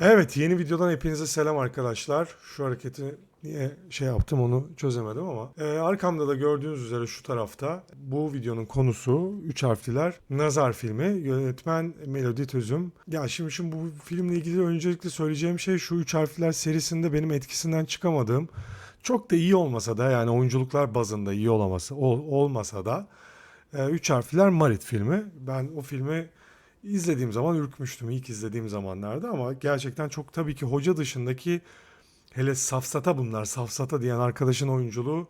Evet yeni videodan hepinize selam arkadaşlar. Şu hareketi niye şey yaptım onu çözemedim ama. Ee, arkamda da gördüğünüz üzere şu tarafta bu videonun konusu 3 harfliler Nazar filmi. Yönetmen Melodi Tözüm. Ya şimdi, şimdi bu filmle ilgili öncelikle söyleyeceğim şey şu 3 harfliler serisinde benim etkisinden çıkamadığım çok da iyi olmasa da yani oyunculuklar bazında iyi olaması ol- olmasa da e, Üç Harfliler Marit filmi. Ben o filmi izlediğim zaman ürkmüştüm ilk izlediğim zamanlarda ama gerçekten çok tabii ki hoca dışındaki hele safsata bunlar safsata diyen arkadaşın oyunculuğu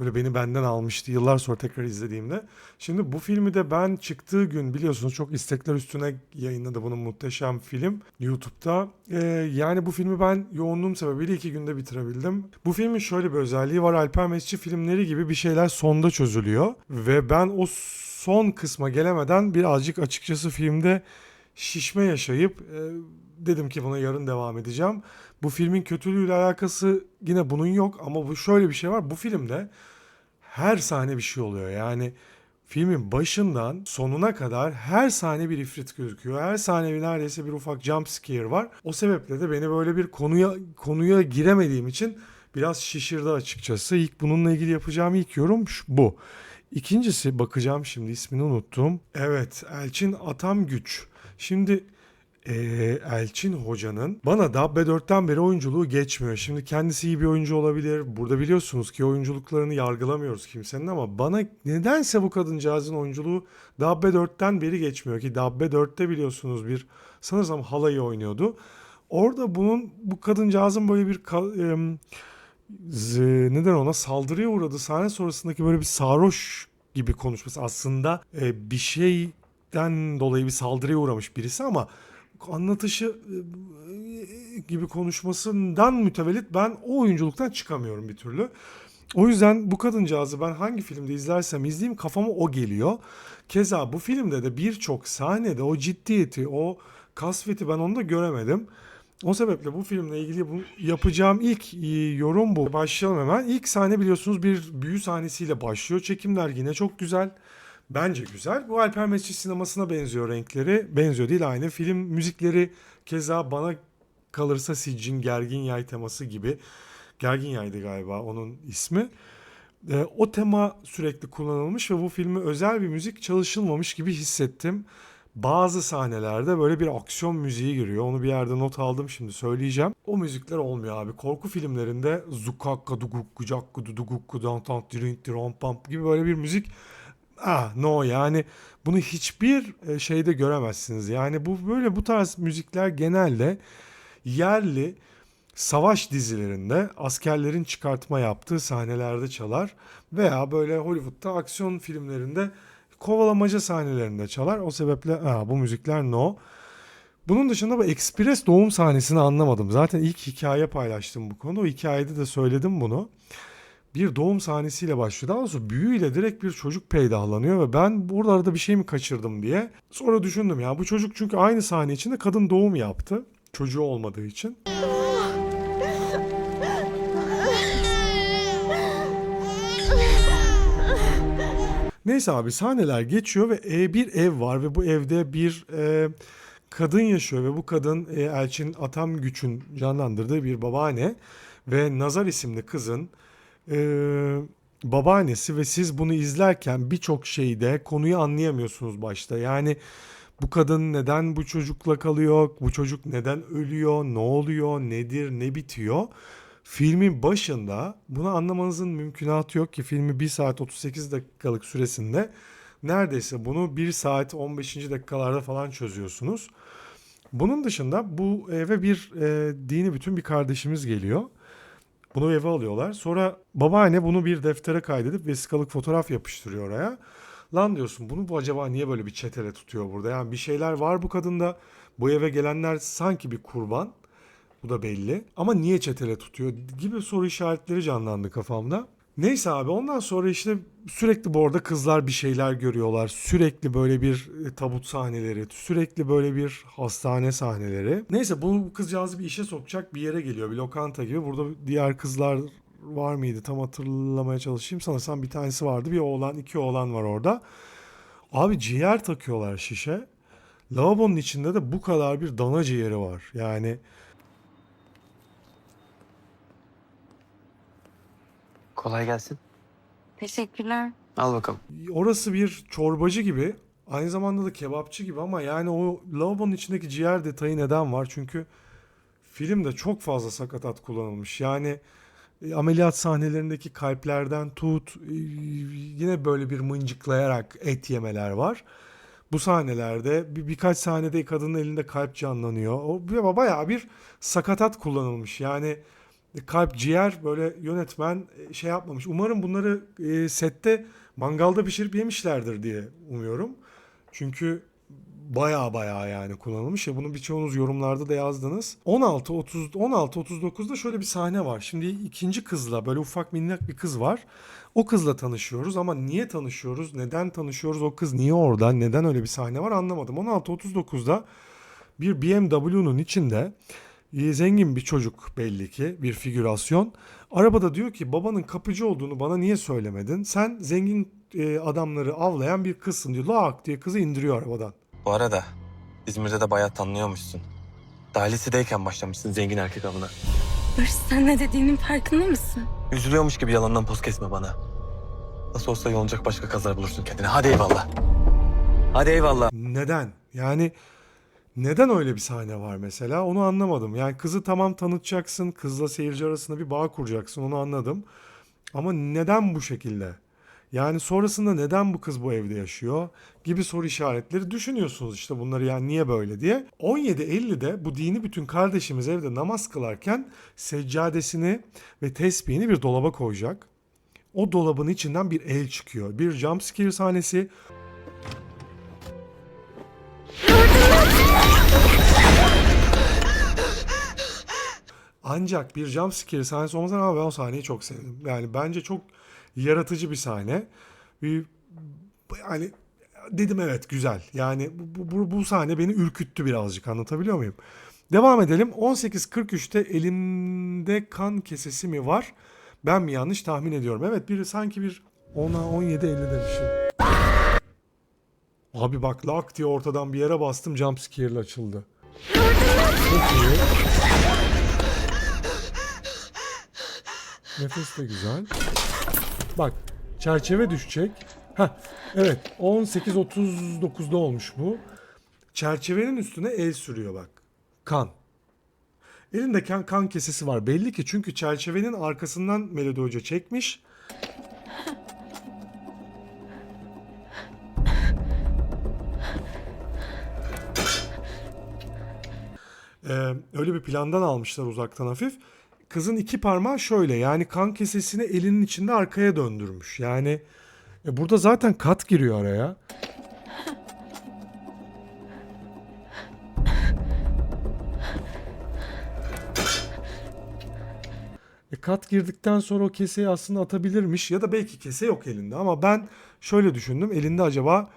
böyle beni benden almıştı yıllar sonra tekrar izlediğimde. Şimdi bu filmi de ben çıktığı gün biliyorsunuz çok istekler üstüne yayınladı bunun muhteşem film YouTube'da. Ee, yani bu filmi ben yoğunluğum sebebiyle iki günde bitirebildim. Bu filmin şöyle bir özelliği var Alper Mesci filmleri gibi bir şeyler sonda çözülüyor ve ben o son kısma gelemeden birazcık açıkçası filmde şişme yaşayıp e, dedim ki buna yarın devam edeceğim. Bu filmin kötülüğüyle alakası yine bunun yok ama bu şöyle bir şey var. Bu filmde her sahne bir şey oluyor. Yani filmin başından sonuna kadar her sahne bir ifrit gözüküyor. Her sahne bir neredeyse bir ufak jump scare var. O sebeple de beni böyle bir konuya konuya giremediğim için biraz şişirdi açıkçası. İlk bununla ilgili yapacağım ilk yorum bu. İkincisi bakacağım şimdi ismini unuttum. Evet Elçin Atam Güç. Şimdi eee, Elçin Hoca'nın bana Dabbe 4'ten beri oyunculuğu geçmiyor. Şimdi kendisi iyi bir oyuncu olabilir. Burada biliyorsunuz ki oyunculuklarını yargılamıyoruz kimsenin ama bana nedense bu kadıncağızın oyunculuğu Dabbe 4'ten beri geçmiyor ki Dabbe 4'te biliyorsunuz bir sanırsam halayı oynuyordu. Orada bunun bu kadıncağızın böyle bir z- neden ona saldırıya uğradı sahne sonrasındaki böyle bir sarhoş gibi konuşması aslında e, bir şeyden dolayı bir saldırıya uğramış birisi ama anlatışı e, gibi konuşmasından mütevellit ben o oyunculuktan çıkamıyorum bir türlü. O yüzden bu kadıncağızı ben hangi filmde izlersem izleyeyim kafama o geliyor. Keza bu filmde de birçok sahnede o ciddiyeti, o kasveti ben onda göremedim. O sebeple bu filmle ilgili bu yapacağım ilk e, yorum bu. Başlayalım hemen. İlk sahne biliyorsunuz bir büyü sahnesiyle başlıyor. Çekimler yine çok güzel. Bence güzel. Bu Alper Mescid sinemasına benziyor renkleri. Benziyor değil aynı. Film müzikleri keza bana kalırsa Siccin Gergin Yay teması gibi. Gergin Yay'dı galiba onun ismi. E, o tema sürekli kullanılmış ve bu filme özel bir müzik çalışılmamış gibi hissettim. Bazı sahnelerde böyle bir aksiyon müziği giriyor. Onu bir yerde not aldım şimdi söyleyeceğim. O müzikler olmuyor abi. Korku filmlerinde zukakka dugukku cakku dudugukku dan tan dirint diron pam gibi böyle bir müzik Ah no yani bunu hiçbir e, şeyde göremezsiniz. Yani bu böyle bu tarz müzikler genelde yerli savaş dizilerinde askerlerin çıkartma yaptığı sahnelerde çalar veya böyle Hollywood'da aksiyon filmlerinde kovalamaca sahnelerinde çalar. O sebeple ha, bu müzikler no. Bunun dışında bu Express doğum sahnesini anlamadım. Zaten ilk hikaye paylaştım bu konuda. O hikayede de söyledim bunu. Bir doğum sahnesiyle başlıyor. Daha doğrusu büyüyle direkt bir çocuk peydahlanıyor ve ben buralarda bir şey mi kaçırdım diye. Sonra düşündüm ya bu çocuk çünkü aynı sahne içinde kadın doğum yaptı. Çocuğu olmadığı için. Neyse abi sahneler geçiyor ve e, bir ev var ve bu evde bir e, kadın yaşıyor ve bu kadın e, Elçin Atam Güç'ün canlandırdığı bir babaanne ve Nazar isimli kızın e, babaannesi ve siz bunu izlerken birçok şeyde konuyu anlayamıyorsunuz başta. Yani bu kadın neden bu çocukla kalıyor, bu çocuk neden ölüyor, ne oluyor, nedir, ne bitiyor. Filmin başında bunu anlamanızın mümkünatı yok ki filmi 1 saat 38 dakikalık süresinde neredeyse bunu 1 saat 15. dakikalarda falan çözüyorsunuz. Bunun dışında bu eve bir e, dini bütün bir kardeşimiz geliyor. Bunu eve alıyorlar. Sonra babaanne bunu bir deftere kaydedip vesikalık fotoğraf yapıştırıyor oraya. Lan diyorsun bunu bu acaba niye böyle bir çetele tutuyor burada? Yani bir şeyler var bu kadında. Bu eve gelenler sanki bir kurban. Bu da belli. Ama niye çetele tutuyor gibi soru işaretleri canlandı kafamda. Neyse abi ondan sonra işte sürekli bu arada kızlar bir şeyler görüyorlar. Sürekli böyle bir e, tabut sahneleri, sürekli böyle bir hastane sahneleri. Neyse bu kızcağızı bir işe sokacak bir yere geliyor. Bir lokanta gibi. Burada diğer kızlar var mıydı tam hatırlamaya çalışayım. Sanırsam bir tanesi vardı. Bir oğlan, iki oğlan var orada. Abi ciğer takıyorlar şişe. Lavabonun içinde de bu kadar bir dana ciğeri var. Yani Kolay gelsin. Teşekkürler. Al bakalım. orası bir çorbacı gibi. Aynı zamanda da kebapçı gibi ama yani o lavabonun içindeki ciğer detayı neden var? Çünkü filmde çok fazla sakatat kullanılmış. Yani e, ameliyat sahnelerindeki kalplerden tut e, yine böyle bir mıncıklayarak et yemeler var. Bu sahnelerde bir, birkaç sahnede kadının elinde kalp canlanıyor. O bayağı bir sakatat kullanılmış. Yani kalp ciğer böyle yönetmen e, şey yapmamış. Umarım bunları e, sette mangalda pişirip yemişlerdir diye umuyorum. Çünkü baya baya yani kullanılmış ya bunu birçoğunuz yorumlarda da yazdınız. 16 30 16 39'da şöyle bir sahne var. Şimdi ikinci kızla böyle ufak minnak bir kız var. O kızla tanışıyoruz ama niye tanışıyoruz? Neden tanışıyoruz? O kız niye orada? Neden öyle bir sahne var anlamadım. 16 39'da bir BMW'nun içinde e, zengin bir çocuk belli ki bir figürasyon. Arabada diyor ki babanın kapıcı olduğunu bana niye söylemedin? Sen zengin e, adamları avlayan bir kızsın diyor. Lak diye kızı indiriyor arabadan. Bu arada İzmir'de de bayağı tanınıyormuşsun. Daha lisedeyken başlamışsın zengin erkek avına. Barış sen ne dediğinin farkında mısın? Üzülüyormuş gibi yalandan poz kesme bana. Nasıl olsa yolunacak başka kazlar bulursun kendine. Hadi eyvallah. Hadi eyvallah. Neden? Yani neden öyle bir sahne var mesela? Onu anlamadım. Yani kızı tamam tanıtacaksın. Kızla seyirci arasında bir bağ kuracaksın. Onu anladım. Ama neden bu şekilde? Yani sonrasında neden bu kız bu evde yaşıyor gibi soru işaretleri düşünüyorsunuz işte bunları yani niye böyle diye. 17.50'de bu dini bütün kardeşimiz evde namaz kılarken seccadesini ve tesbihini bir dolaba koyacak. O dolabın içinden bir el çıkıyor. Bir jumpscare sahnesi. Ancak bir jumpscare sahnesi olmasına ama ben o sahneyi çok sevdim. Yani bence çok yaratıcı bir sahne. Bir, yani dedim evet güzel. Yani bu, bu, bu sahne beni ürküttü birazcık anlatabiliyor muyum? Devam edelim. 18.43'te elimde kan kesesi mi var? Ben mi yanlış tahmin ediyorum? Evet bir sanki bir 10'a 17.50 demişim. Abi bak lak diye ortadan bir yere bastım jumpscare'la açıldı. Çok iyi. Nefes de güzel. Bak çerçeve düşecek. Heh, evet 18.39'da olmuş bu. Çerçevenin üstüne el sürüyor bak. Kan. Elinde kan, kan kesesi var. Belli ki çünkü çerçevenin arkasından Melodi Hoca çekmiş. Ee, öyle bir plandan almışlar uzaktan hafif. Kızın iki parmağı şöyle yani kan kesesini elinin içinde arkaya döndürmüş. Yani e, burada zaten kat giriyor araya. E, kat girdikten sonra o keseyi aslında atabilirmiş ya da belki kese yok elinde ama ben şöyle düşündüm elinde acaba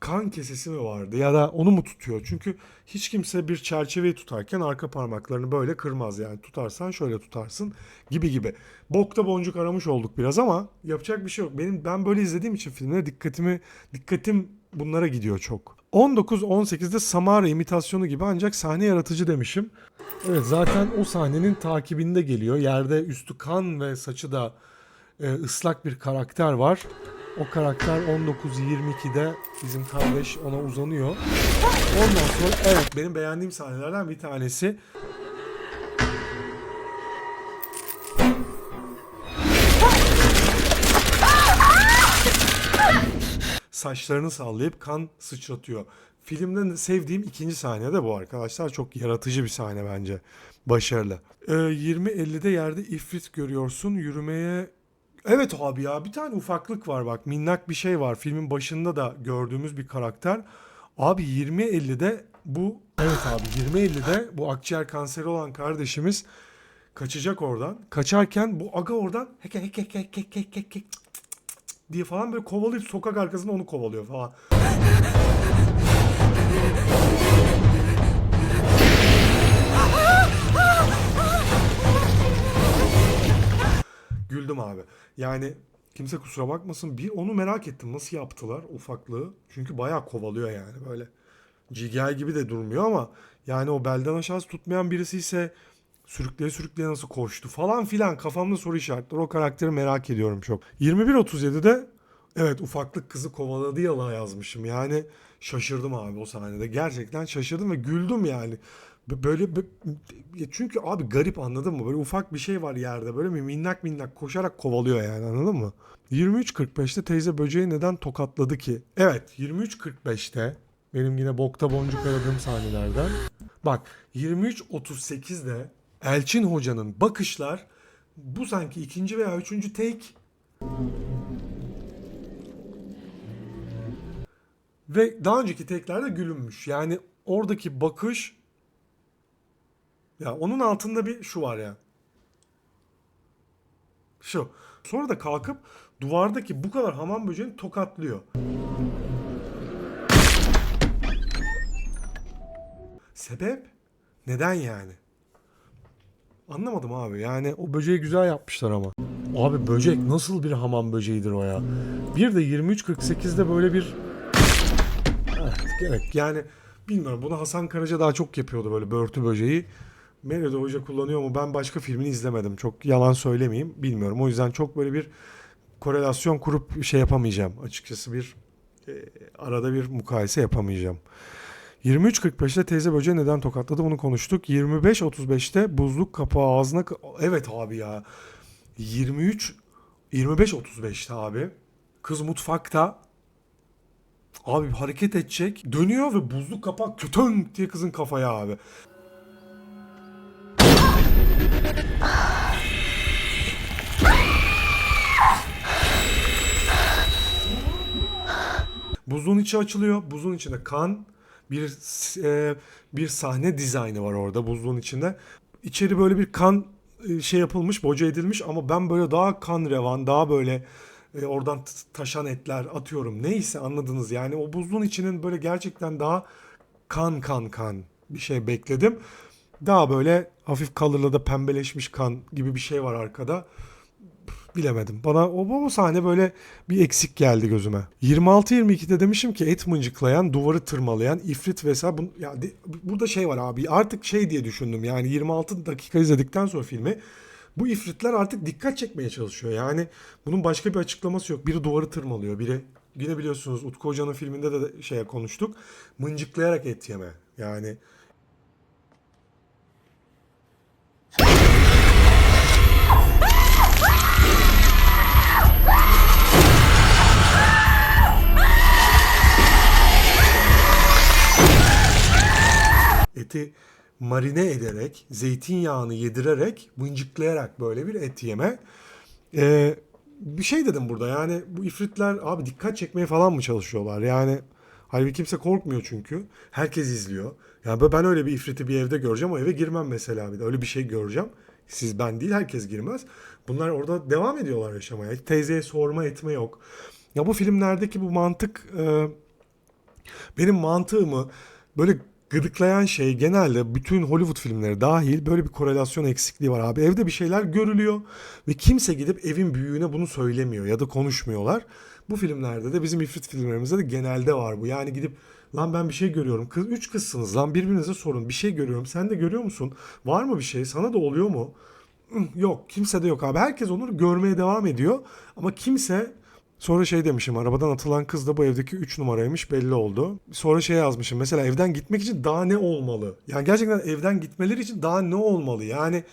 kan kesesi mi vardı ya da onu mu tutuyor? Çünkü hiç kimse bir çerçeveyi tutarken arka parmaklarını böyle kırmaz yani tutarsan şöyle tutarsın gibi gibi. Bokta boncuk aramış olduk biraz ama yapacak bir şey yok. Benim ben böyle izlediğim için filmlere dikkatimi dikkatim bunlara gidiyor çok. 19-18'de Samara imitasyonu gibi ancak sahne yaratıcı demişim. Evet zaten o sahnenin takibinde geliyor. Yerde üstü kan ve saçı da e, ıslak bir karakter var. O karakter 19-22'de bizim kardeş ona uzanıyor. Ondan sonra evet benim beğendiğim sahnelerden bir tanesi. Saçlarını sallayıp kan sıçratıyor. Filmden sevdiğim ikinci sahne de bu arkadaşlar. Çok yaratıcı bir sahne bence. Başarılı. Ee, 20-50'de yerde ifrit görüyorsun. Yürümeye Evet abi ya bir tane ufaklık var bak minnak bir şey var filmin başında da gördüğümüz bir karakter. Abi 20-50'de bu evet abi 20-50'de bu akciğer kanseri olan kardeşimiz kaçacak oradan. Kaçarken bu aga oradan heke heke heke heke heke heke cık diye falan böyle kovalayıp sokak arkasında onu kovalıyor falan. Güldüm abi. Yani kimse kusura bakmasın. Bir onu merak ettim. Nasıl yaptılar ufaklığı? Çünkü bayağı kovalıyor yani böyle. CGI gibi de durmuyor ama yani o belden aşağısı tutmayan birisi ise sürükleye sürükleye nasıl koştu falan filan kafamda soru işaretleri. O karakteri merak ediyorum çok. 21.37'de evet ufaklık kızı kovaladı yala yazmışım. Yani şaşırdım abi o sahnede. Gerçekten şaşırdım ve güldüm yani. Böyle çünkü abi garip anladın mı? Böyle ufak bir şey var yerde. Böyle bir minnak minnak koşarak kovalıyor yani anladın mı? 23.45'te teyze böceği neden tokatladı ki? Evet 23.45'te benim yine bokta boncuk aradığım sahnelerden. Bak 23.38'de Elçin Hoca'nın bakışlar bu sanki ikinci veya üçüncü take ve daha önceki teklerde gülünmüş. Yani oradaki bakış ya onun altında bir şu var ya. Şu. Sonra da kalkıp duvardaki bu kadar hamam böceğini tokatlıyor. Sebep? Neden yani? Anlamadım abi. Yani o böceği güzel yapmışlar ama. Abi böcek nasıl bir hamam böceğidir o ya? Bir de 23.48'de böyle bir Evet, gerek. Yani bilmiyorum bunu Hasan Karaca daha çok yapıyordu böyle börtü böceği. Meryem Hoca kullanıyor mu? Ben başka filmini izlemedim. Çok yalan söylemeyeyim. Bilmiyorum. O yüzden çok böyle bir korelasyon kurup şey yapamayacağım. Açıkçası bir e, arada bir mukayese yapamayacağım. 23.45'te teyze böceği neden tokatladı bunu konuştuk. 25.35'te buzluk kapağı ağzına... Evet abi ya. 23... 25.35'te abi. Kız mutfakta Abi hareket edecek. Dönüyor ve buzluk kapak kötön diye kızın kafaya abi. Buzluğun içi açılıyor. Buzluğun içinde kan. Bir e, bir sahne dizaynı var orada buzluğun içinde. İçeri böyle bir kan e, şey yapılmış, boca edilmiş ama ben böyle daha kan revan, daha böyle e, oradan taşan etler atıyorum. Neyse anladınız yani o buzluğun içinin böyle gerçekten daha kan kan kan bir şey bekledim. Daha böyle hafif kalırla da pembeleşmiş kan gibi bir şey var arkada. Bilemedim. Bana o, o sahne böyle bir eksik geldi gözüme. 26-22'de demişim ki et mıncıklayan, duvarı tırmalayan, ifrit vesaire. Bun, ya de- burada şey var abi artık şey diye düşündüm yani 26 dakika izledikten sonra filmi bu ifritler artık dikkat çekmeye çalışıyor. Yani bunun başka bir açıklaması yok. Biri duvarı tırmalıyor, biri yine biliyorsunuz Utku Hoca'nın filminde de şeye konuştuk. Mıncıklayarak et yeme. Yani eti marine ederek, zeytinyağını yedirerek, mıncıklayarak böyle bir et yeme. Ee, bir şey dedim burada yani bu ifritler abi dikkat çekmeye falan mı çalışıyorlar? Yani halbuki kimse korkmuyor çünkü. Herkes izliyor. Yani ben öyle bir ifriti bir evde göreceğim o eve girmem mesela bir de. Öyle bir şey göreceğim. Siz ben değil herkes girmez. Bunlar orada devam ediyorlar yaşamaya. Teyzeye sorma etme yok. Ya bu filmlerdeki bu mantık e, benim mantığımı böyle gıdıklayan şey genelde bütün Hollywood filmleri dahil böyle bir korelasyon eksikliği var abi. Evde bir şeyler görülüyor ve kimse gidip evin büyüğüne bunu söylemiyor ya da konuşmuyorlar. Bu filmlerde de bizim ifrit filmlerimizde de genelde var bu. Yani gidip lan ben bir şey görüyorum. Kız, üç kızsınız lan birbirinize sorun. Bir şey görüyorum. Sen de görüyor musun? Var mı bir şey? Sana da oluyor mu? Yok. Kimse de yok abi. Herkes onu görmeye devam ediyor. Ama kimse Sonra şey demişim arabadan atılan kız da bu evdeki 3 numaraymış belli oldu. Sonra şey yazmışım mesela evden gitmek için daha ne olmalı? Yani gerçekten evden gitmeleri için daha ne olmalı? Yani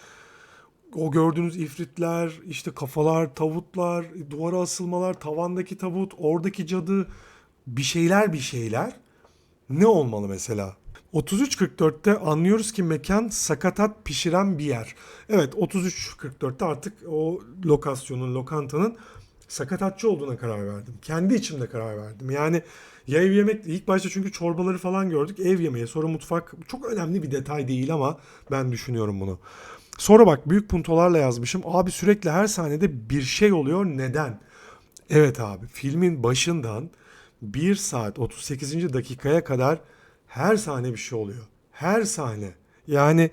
o gördüğünüz ifritler, işte kafalar, tavutlar, duvara asılmalar, tavandaki tavut, oradaki cadı bir şeyler bir şeyler. Ne olmalı mesela? 33.44'te anlıyoruz ki mekan sakatat pişiren bir yer. Evet 33.44'te artık o lokasyonun, lokantanın sakatatçı olduğuna karar verdim. Kendi içimde karar verdim. Yani ya ev yemek ilk başta çünkü çorbaları falan gördük. Ev yemeği sonra mutfak çok önemli bir detay değil ama ben düşünüyorum bunu. Sonra bak büyük puntolarla yazmışım. Abi sürekli her sahnede bir şey oluyor. Neden? Evet abi filmin başından 1 saat 38. dakikaya kadar her sahne bir şey oluyor. Her sahne. Yani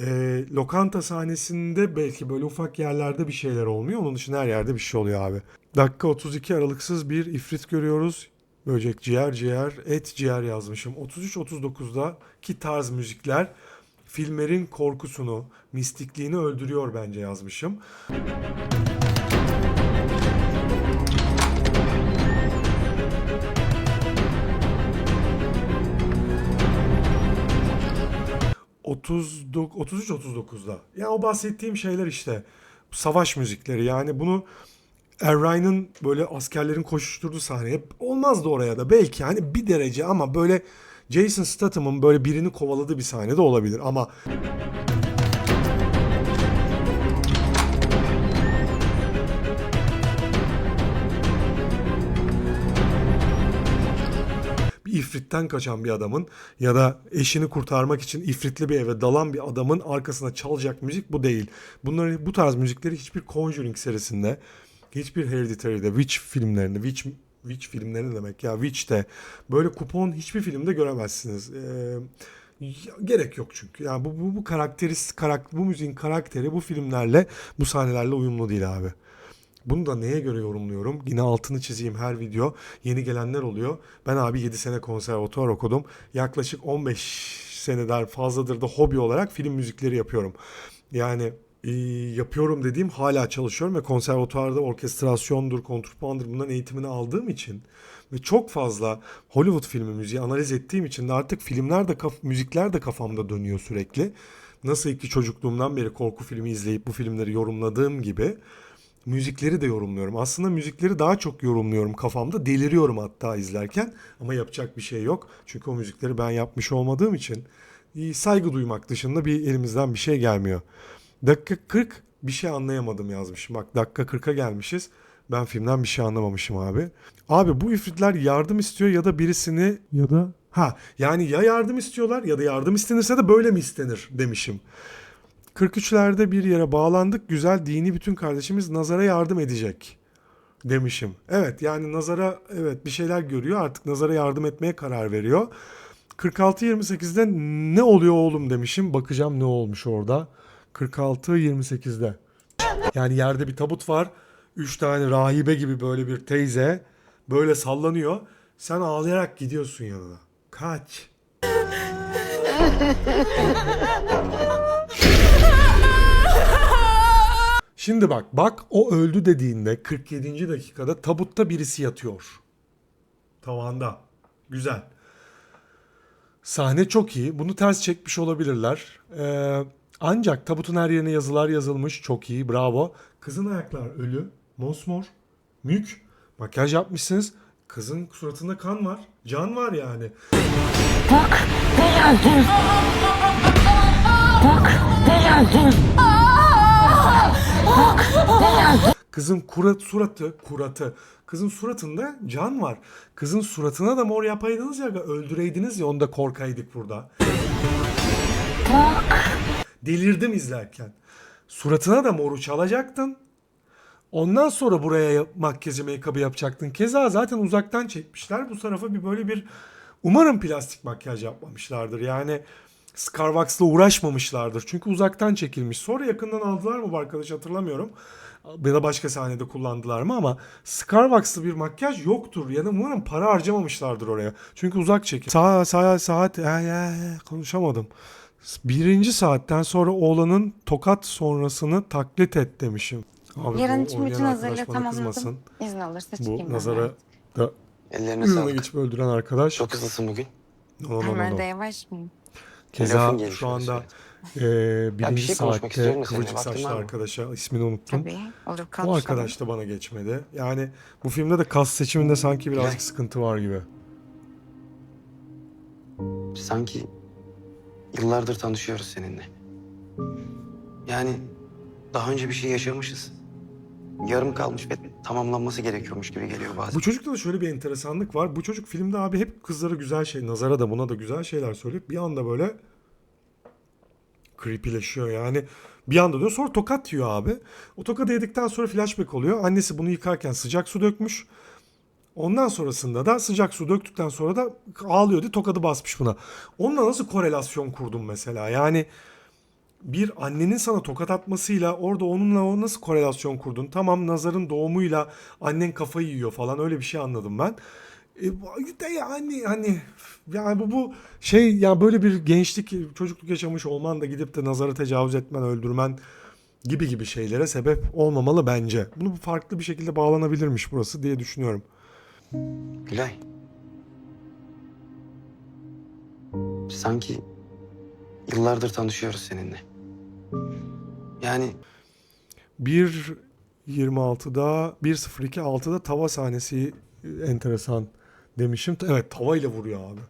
e, lokanta sahnesinde belki böyle ufak yerlerde bir şeyler olmuyor. Onun dışında her yerde bir şey oluyor abi. Dakika 32 aralıksız bir ifrit görüyoruz. Böcek ciğer ciğer, et ciğer yazmışım. 33-39'da ki tarz müzikler filmlerin korkusunu, mistikliğini öldürüyor bence yazmışım. ...33-39'da. Yani o bahsettiğim şeyler işte. Savaş müzikleri yani bunu... Erray'ın böyle askerlerin koşuşturduğu sahne hep olmazdı oraya da belki hani bir derece ama böyle Jason Statham'ın böyle birini kovaladığı bir sahne de olabilir ama ifritten kaçan bir adamın ya da eşini kurtarmak için ifritli bir eve dalan bir adamın arkasına çalacak müzik bu değil. Bunları bu tarz müzikleri hiçbir Conjuring serisinde, hiçbir Hereditary'de, Witch filmlerinde, Witch Witch filmleri demek ya Witch'te böyle kupon hiçbir filmde göremezsiniz. Ee, gerek yok çünkü. Yani bu bu bu karakterist karakter bu müziğin karakteri bu filmlerle bu sahnelerle uyumlu değil abi. Bunu da neye göre yorumluyorum? Yine altını çizeyim her video. Yeni gelenler oluyor. Ben abi 7 sene konservatuvar okudum. Yaklaşık 15 seneden fazladır da hobi olarak film müzikleri yapıyorum. Yani e, yapıyorum dediğim hala çalışıyorum ve konservatuvarda orkestrasyondur, kontrpandır bunların eğitimini aldığım için ve çok fazla Hollywood filmi müziği analiz ettiğim için de artık filmler de kaf- müzikler de kafamda dönüyor sürekli. Nasıl ki çocukluğumdan beri korku filmi izleyip bu filmleri yorumladığım gibi müzikleri de yorumluyorum. Aslında müzikleri daha çok yorumluyorum kafamda. Deliriyorum hatta izlerken ama yapacak bir şey yok. Çünkü o müzikleri ben yapmış olmadığım için e, saygı duymak dışında bir elimizden bir şey gelmiyor. Dakika 40 bir şey anlayamadım yazmışım. Bak dakika 40'a gelmişiz. Ben filmden bir şey anlamamışım abi. Abi bu ifritler yardım istiyor ya da birisini ya da ha yani ya yardım istiyorlar ya da yardım istenirse de böyle mi istenir demişim. 43'lerde bir yere bağlandık. Güzel dini bütün kardeşimiz nazara yardım edecek demişim. Evet yani nazara evet bir şeyler görüyor artık nazara yardım etmeye karar veriyor. 46-28'de ne oluyor oğlum demişim. Bakacağım ne olmuş orada. 46-28'de. Yani yerde bir tabut var. Üç tane rahibe gibi böyle bir teyze böyle sallanıyor. Sen ağlayarak gidiyorsun yanına. Kaç. Şimdi bak, bak o öldü dediğinde 47. dakikada tabutta birisi yatıyor. Tavanda. Güzel. Sahne çok iyi. Bunu ters çekmiş olabilirler. Ee, ancak tabutun her yerine yazılar yazılmış. Çok iyi. Bravo. Kızın ayaklar ölü. Mosmor. Mük. Makyaj yapmışsınız. Kızın suratında kan var. Can var yani. Kızın kurat suratı, kuratı. Kızın suratında can var. Kızın suratına da mor yapaydınız ya öldüreydiniz ya onda korkaydık burada. Delirdim izlerken. Suratına da moru çalacaktın. Ondan sonra buraya makyajı make-up'ı yapacaktın. Keza zaten uzaktan çekmişler. Bu tarafa bir böyle bir umarım plastik makyaj yapmamışlardır. Yani Scarwax'la uğraşmamışlardır. Çünkü uzaktan çekilmiş. Sonra yakından aldılar mı bu arkadaş hatırlamıyorum. Ya da başka sahnede kullandılar mı ama Scarwax'lı bir makyaj yoktur. Ya da umarım para harcamamışlardır oraya. Çünkü uzak çekim. Sağ, sağ, saat ya, ya, konuşamadım. Birinci saatten sonra oğlanın tokat sonrasını taklit et demişim. Abi Yarın için bütün hazırlığı tamamladım. İzin alırsa çıkayım Bu nazara da Ellerine sağlık. geçip öldüren arkadaş. Çok hızlısın bugün. No, no, no, Ömer de yavaş mıyım? Keza şu anda e, birinci şey saatte kıvırcık saçlı arkadaşa ismini unuttum. Tabii. Olur O arkadaş da bana geçmedi. Yani bu filmde de kas seçiminde sanki birazcık sıkıntı var gibi. Sanki yıllardır tanışıyoruz seninle. Yani daha önce bir şey yaşamışız. Yarım kalmış ve tamamlanması gerekiyormuş gibi geliyor bazen. Bu çocukta da şöyle bir enteresanlık var. Bu çocuk filmde abi hep kızlara güzel şey, Nazara da buna da güzel şeyler söyleyip bir anda böyle creepyleşiyor yani. Bir anda diyor sonra tokat yiyor abi. O tokadı yedikten sonra flashback oluyor. Annesi bunu yıkarken sıcak su dökmüş. Ondan sonrasında da sıcak su döktükten sonra da ağlıyor diye tokadı basmış buna. Onunla nasıl korelasyon kurdum mesela? Yani bir annenin sana tokat atmasıyla orada onunla o nasıl korelasyon kurdun? Tamam Nazar'ın doğumuyla annen kafayı yiyor falan öyle bir şey anladım ben. E, de yani hani yani bu, bu şey ya böyle bir gençlik çocukluk yaşamış olman da gidip de nazara tecavüz etmen öldürmen gibi gibi şeylere sebep olmamalı bence. Bunu farklı bir şekilde bağlanabilirmiş burası diye düşünüyorum. Gülay. Sanki yıllardır tanışıyoruz seninle. Yani 1.26'da 1.02.6'da tava sahnesi enteresan demişim. Evet tava ile vuruyor abi.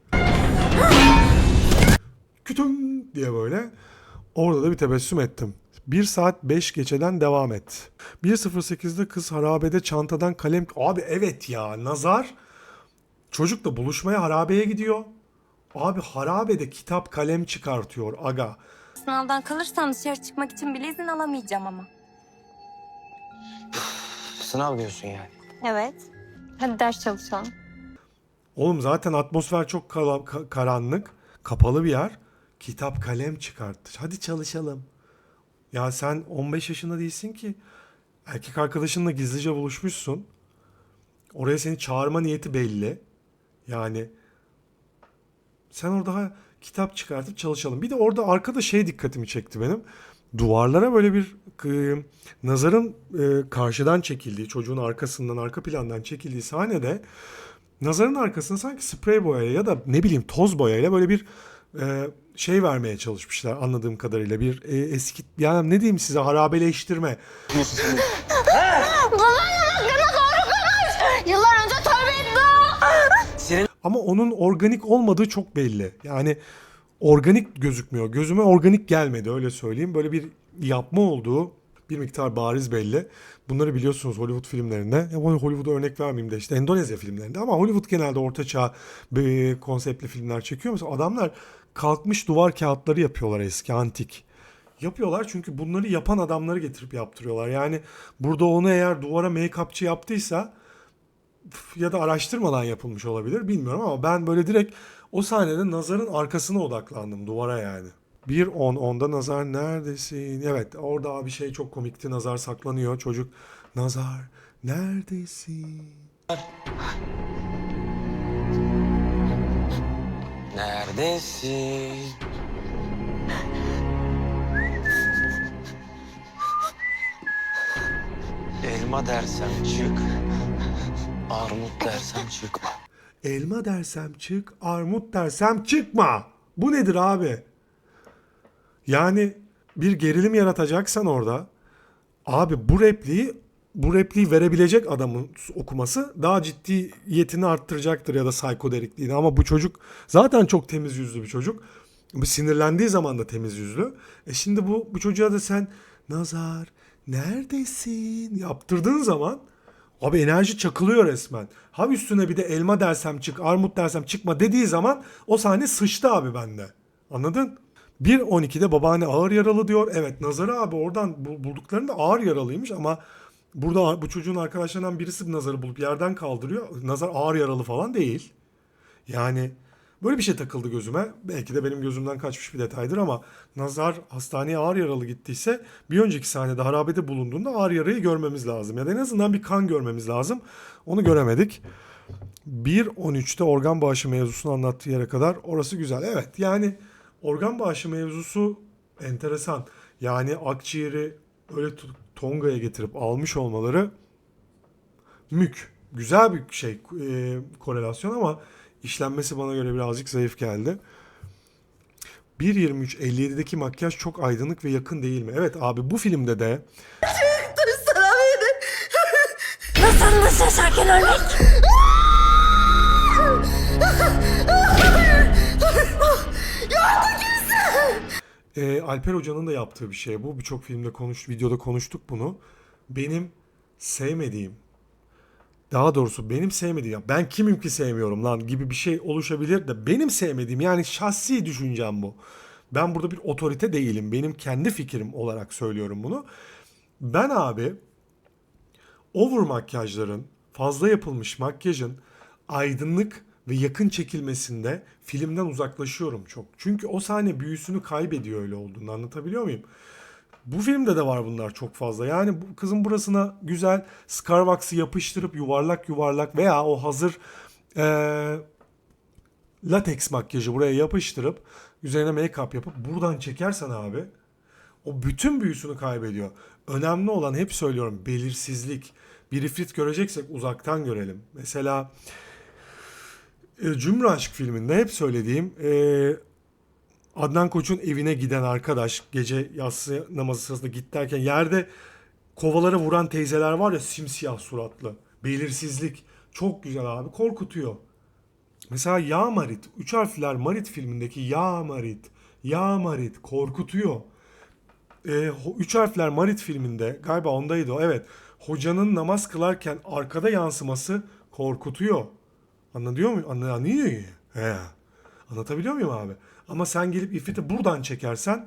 Kütüm diye böyle. Orada da bir tebessüm ettim. 1 saat 5 geçeden devam et. 1.08'de kız harabede çantadan kalem... Abi evet ya nazar. Çocukla buluşmaya harabeye gidiyor. Abi harabede kitap kalem çıkartıyor aga. Sınavdan kalırsam dışarı çıkmak için bile izin alamayacağım ama. sınav diyorsun yani. Evet. Hadi ders çalışalım. Oğlum zaten atmosfer çok kala- ka- karanlık. Kapalı bir yer. Kitap kalem çıkarttı. Hadi çalışalım. Ya sen 15 yaşında değilsin ki. Erkek arkadaşınla gizlice buluşmuşsun. Oraya seni çağırma niyeti belli. Yani sen orada kitap çıkartıp çalışalım. Bir de orada arkada şey dikkatimi çekti benim. Duvarlara böyle bir e, nazarın e, karşıdan çekildiği, çocuğun arkasından, arka plandan çekildiği sahnede nazarın arkasına sanki sprey boyayla ya da ne bileyim toz boyayla böyle bir e, şey vermeye çalışmışlar anladığım kadarıyla. Bir e, eski yani ne diyeyim size harabeleştirme. Yıllar önce. Ama onun organik olmadığı çok belli. Yani organik gözükmüyor. Gözüme organik gelmedi öyle söyleyeyim. Böyle bir yapma olduğu bir miktar bariz belli. Bunları biliyorsunuz Hollywood filmlerinde. Bu Hollywood'a örnek vermeyeyim de işte Endonezya filmlerinde. Ama Hollywood genelde ortaçağ bir konseptli filmler çekiyor. Mesela adamlar kalkmış duvar kağıtları yapıyorlar eski antik. Yapıyorlar çünkü bunları yapan adamları getirip yaptırıyorlar. Yani burada onu eğer duvara make-upçı yaptıysa ya da araştırmadan yapılmış olabilir bilmiyorum ama ben böyle direkt o sahnede nazarın arkasına odaklandım duvara yani. 1 10 10'da nazar neredesin? Evet orada bir şey çok komikti. Nazar saklanıyor. Çocuk nazar neredesin? Neredesin? Elma dersem çık, armut dersem çıkma. Elma dersem çık, armut dersem çıkma. Bu nedir abi? Yani bir gerilim yaratacaksan orada abi bu repliği bu repliği verebilecek adamın okuması daha ciddiyetini arttıracaktır ya da psikodelikliğini ama bu çocuk zaten çok temiz yüzlü bir çocuk. Bu sinirlendiği zaman da temiz yüzlü. E şimdi bu bu çocuğa da sen nazar neredesin yaptırdığın zaman Abi enerji çakılıyor resmen. Ha üstüne bir de elma dersem çık, armut dersem çıkma dediği zaman o sahne sıçtı abi bende. Anladın? 1.12'de babaanne ağır yaralı diyor. Evet Nazar'ı abi oradan bu- bulduklarında ağır yaralıymış ama burada bu çocuğun arkadaşlarından birisi Nazar'ı bulup yerden kaldırıyor. Nazar ağır yaralı falan değil. Yani böyle bir şey takıldı gözüme. Belki de benim gözümden kaçmış bir detaydır ama Nazar hastaneye ağır yaralı gittiyse bir önceki sahnede harabede bulunduğunda ağır yarayı görmemiz lazım. Ya da en azından bir kan görmemiz lazım. Onu göremedik. 1.13'te organ bağışı mevzusunu anlattığı yere kadar orası güzel. Evet yani organ bağışı mevzusu enteresan. Yani akciğeri öyle Tonga'ya getirip almış olmaları mük. Güzel bir şey e, korelasyon ama işlenmesi bana göre birazcık zayıf geldi. 1.23.57'deki makyaj çok aydınlık ve yakın değil mi? Evet abi bu filmde de Nasıl nasıl şarkın ölmek? e, Alper Hoca'nın da yaptığı bir şey bu. Birçok filmde konuş, videoda konuştuk bunu. Benim sevmediğim daha doğrusu benim sevmediğim ben kimim ki sevmiyorum lan gibi bir şey oluşabilir de benim sevmediğim yani şahsi düşüncem bu. Ben burada bir otorite değilim. Benim kendi fikrim olarak söylüyorum bunu. Ben abi over makyajların, fazla yapılmış makyajın aydınlık ve yakın çekilmesinde filmden uzaklaşıyorum çok. Çünkü o sahne büyüsünü kaybediyor öyle olduğunu anlatabiliyor muyum? Bu filmde de var bunlar çok fazla. Yani bu kızın burasına güzel Scarbox'ı yapıştırıp yuvarlak yuvarlak veya o hazır Ee, lateks makyajı buraya yapıştırıp üzerine make-up yapıp buradan çekersen abi o bütün büyüsünü kaybediyor. Önemli olan hep söylüyorum belirsizlik. Bir ifrit göreceksek uzaktan görelim. Mesela e, Cümle Aşk filminde hep söylediğim e, Adnan Koç'un evine giden arkadaş gece yatsı namazı sırasında git derken yerde kovalara vuran teyzeler var ya simsiyah suratlı. Belirsizlik. Çok güzel abi. Korkutuyor. Mesela Ya Marit. Üç harfler Marit filmindeki Ya Marit. Ya Marit. Korkutuyor. E, ho- üç harfler Marit filminde galiba ondaydı o. Evet. Hocanın namaz kılarken arkada yansıması korkutuyor. Anlatıyor muyum? Anlıyor muyum? He. Anlatabiliyor muyum abi? Ama sen gelip ifriti buradan çekersen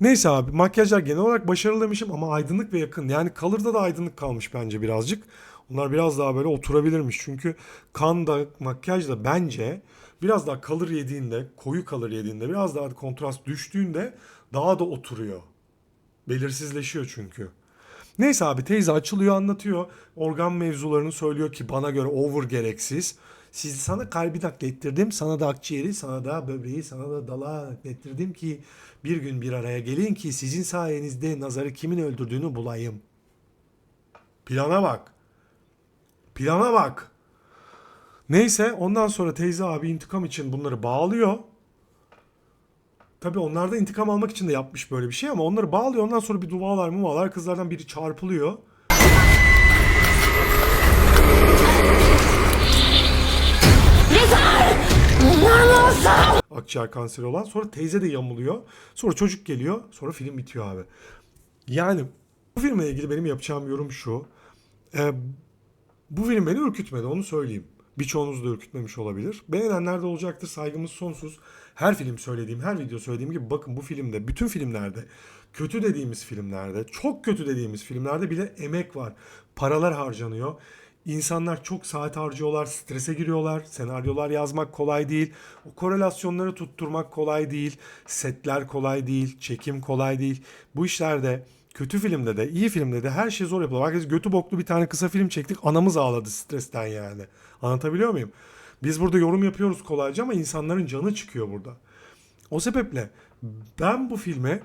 Neyse abi makyajlar genel olarak başarılı demişim ama aydınlık ve yakın. Yani Color'da da aydınlık kalmış bence birazcık. Onlar biraz daha böyle oturabilirmiş. Çünkü kan da makyaj da bence biraz daha color yediğinde, koyu color yediğinde, biraz daha kontrast düştüğünde daha da oturuyor. Belirsizleşiyor çünkü. Neyse abi teyze açılıyor anlatıyor. Organ mevzularını söylüyor ki bana göre over gereksiz. Siz sana kalbi naklettirdim, sana da akciğeri, sana da böbreği, sana da dala naklettirdim ki bir gün bir araya gelin ki sizin sayenizde nazarı kimin öldürdüğünü bulayım. Plana bak. Plana bak. Neyse ondan sonra teyze abi intikam için bunları bağlıyor. Tabii onlar da intikam almak için de yapmış böyle bir şey ama onları bağlıyor. Ondan sonra bir dualar muvalar kızlardan biri çarpılıyor. Akciğer kanseri olan. Sonra teyze de yamuluyor. Sonra çocuk geliyor. Sonra film bitiyor abi. Yani bu filmle ilgili benim yapacağım yorum şu. Ee, bu film beni ürkütmedi onu söyleyeyim. Birçoğunuz da ürkütmemiş olabilir. Beğenenler de olacaktır. Saygımız sonsuz. Her film söylediğim, her video söylediğim gibi bakın bu filmde, bütün filmlerde, kötü dediğimiz filmlerde, çok kötü dediğimiz filmlerde bile emek var. Paralar harcanıyor. İnsanlar çok saat harcıyorlar, strese giriyorlar. Senaryolar yazmak kolay değil. O korelasyonları tutturmak kolay değil. Setler kolay değil. Çekim kolay değil. Bu işlerde kötü filmde de iyi filmde de her şey zor yapılıyor. Herkes götü boklu bir tane kısa film çektik. Anamız ağladı stresten yani. Anlatabiliyor muyum? Biz burada yorum yapıyoruz kolayca ama insanların canı çıkıyor burada. O sebeple ben bu filme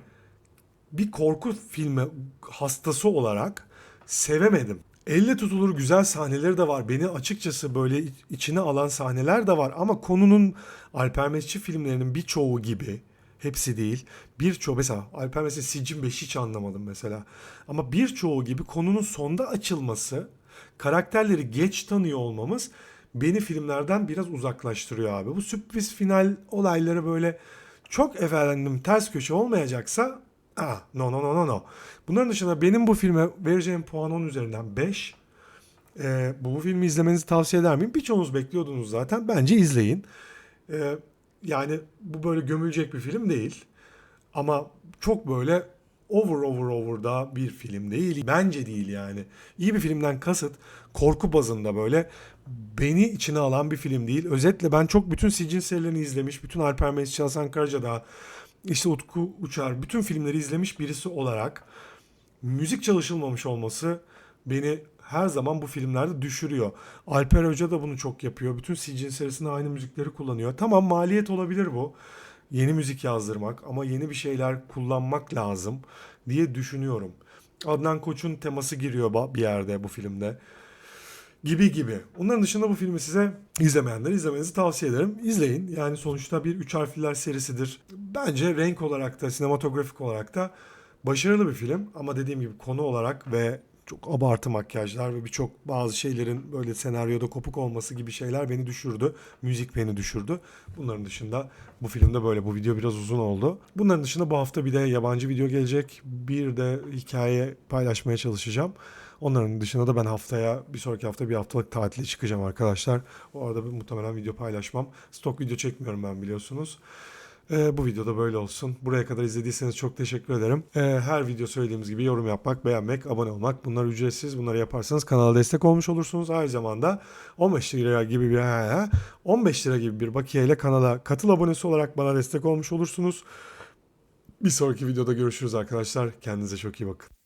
bir korku filmi hastası olarak sevemedim. Elle tutulur güzel sahneleri de var. Beni açıkçası böyle içine alan sahneler de var. Ama konunun Alper Mesci filmlerinin birçoğu gibi hepsi değil. Birçoğu mesela Alper Mesci Sicin 5 hiç anlamadım mesela. Ama birçoğu gibi konunun sonda açılması, karakterleri geç tanıyor olmamız beni filmlerden biraz uzaklaştırıyor abi. Bu sürpriz final olayları böyle çok efendim ters köşe olmayacaksa ah, no no no no no. Bunların dışında benim bu filme vereceğim puan 10 üzerinden 5. Ee, bu, filmi izlemenizi tavsiye eder miyim? Birçoğunuz bekliyordunuz zaten. Bence izleyin. Ee, yani bu böyle gömülecek bir film değil. Ama çok böyle over over over da bir film değil. Bence değil yani. İyi bir filmden kasıt korku bazında böyle beni içine alan bir film değil. Özetle ben çok bütün Sicin serilerini izlemiş. Bütün Alper Mesut Hasan Karacadağ, işte Utku Uçar bütün filmleri izlemiş birisi olarak müzik çalışılmamış olması beni her zaman bu filmlerde düşürüyor. Alper Hoca da bunu çok yapıyor. Bütün Sicin serisinde aynı müzikleri kullanıyor. Tamam maliyet olabilir bu. Yeni müzik yazdırmak ama yeni bir şeyler kullanmak lazım diye düşünüyorum. Adnan Koç'un teması giriyor bir yerde bu filmde. Gibi gibi. Onların dışında bu filmi size izlemeyenler izlemenizi tavsiye ederim. İzleyin. Yani sonuçta bir Üç Harfliler serisidir. Bence renk olarak da sinematografik olarak da başarılı bir film. Ama dediğim gibi konu olarak ve çok abartı makyajlar ve birçok bazı şeylerin böyle senaryoda kopuk olması gibi şeyler beni düşürdü. Müzik beni düşürdü. Bunların dışında bu filmde böyle. Bu video biraz uzun oldu. Bunların dışında bu hafta bir de yabancı video gelecek. Bir de hikaye paylaşmaya çalışacağım. Onların dışında da ben haftaya bir sonraki hafta bir haftalık tatile çıkacağım arkadaşlar. O arada muhtemelen video paylaşmam. Stok video çekmiyorum ben biliyorsunuz. Ee, bu videoda böyle olsun. Buraya kadar izlediyseniz çok teşekkür ederim. Ee, her video söylediğimiz gibi yorum yapmak, beğenmek, abone olmak bunlar ücretsiz. Bunları yaparsanız kanala destek olmuş olursunuz. Aynı zamanda 15 lira gibi bir 15 lira gibi bir bakiyeyle kanala katıl abonesi olarak bana destek olmuş olursunuz. Bir sonraki videoda görüşürüz arkadaşlar. Kendinize çok iyi bakın.